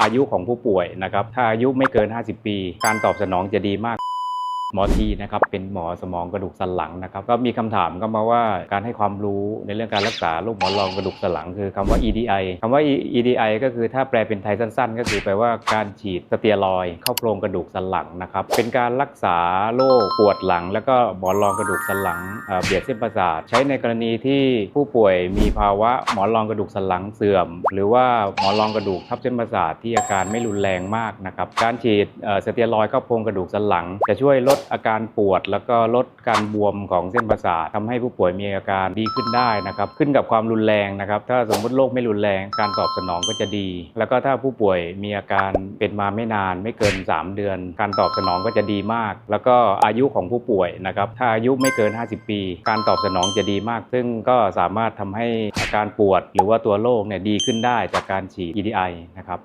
อายุของผู้ป่วยนะครับถ้าอายุไม่เกิน 50 ปี การตอบสนองจะดีมาก หมอทีนะครับเป็นหมอสมองกระดูกสันหลังนะครับก็มีคำถามก็มาว่าการให้ความรู้ในเรื่องการรักษาโรคหมอนรองกระดูกสันหลัง คือคำว่า EDI คำว่า EDI ก็คือถ้าแปลเป็นไทยสั้น ๆ ก็คือแปลว่าการฉีดสเตียรอยเข้าโครงกระดูกสันหลังนะครับเป็นการรักษาโรคปวดหลัง แล้วก็หมอนรองกระดูกสันหลังเอ่อเบียดเส้นประสาทใช้ในกรณีที่ผู้ป่วยมีภาวะหมอนรองกระดูกสันหลังเสื่อม หรือว่าหมอนรองกระดูกทับเส้นประสาทที่อาการไม่รุนแรงมากนะครับการฉีดเอ่อสเตียรอยเข้าโครงกระดูกสันหลัง จะช่วยลดอาการปวด แล้วก็ลดการบวมของเส้นประสาททำให้ผู้ป่วยมีอาการดีขึ้นได้นะครับขึ้นกับความรุนแรงนะครับถ้าสมมติโรคไม่รุนแรงการตอบสนองก็จะดี แล้วก็ถ้าผู้ป่วยมีอาการเป็นมาไม่นานไม่เกิน 3 เดือน การตอบสนองก็จะดีมาก แล้วก็อายุของผู้ป่วยนะครับถ้าอายุไม่เกิน 50 ปี การตอบสนองจะดีมาก ซึ่งก็สามารถทำให้อาการปวด หรือว่าตัวโรคเนี่ยดีขึ้นได้จากการฉีด EDI นะครับ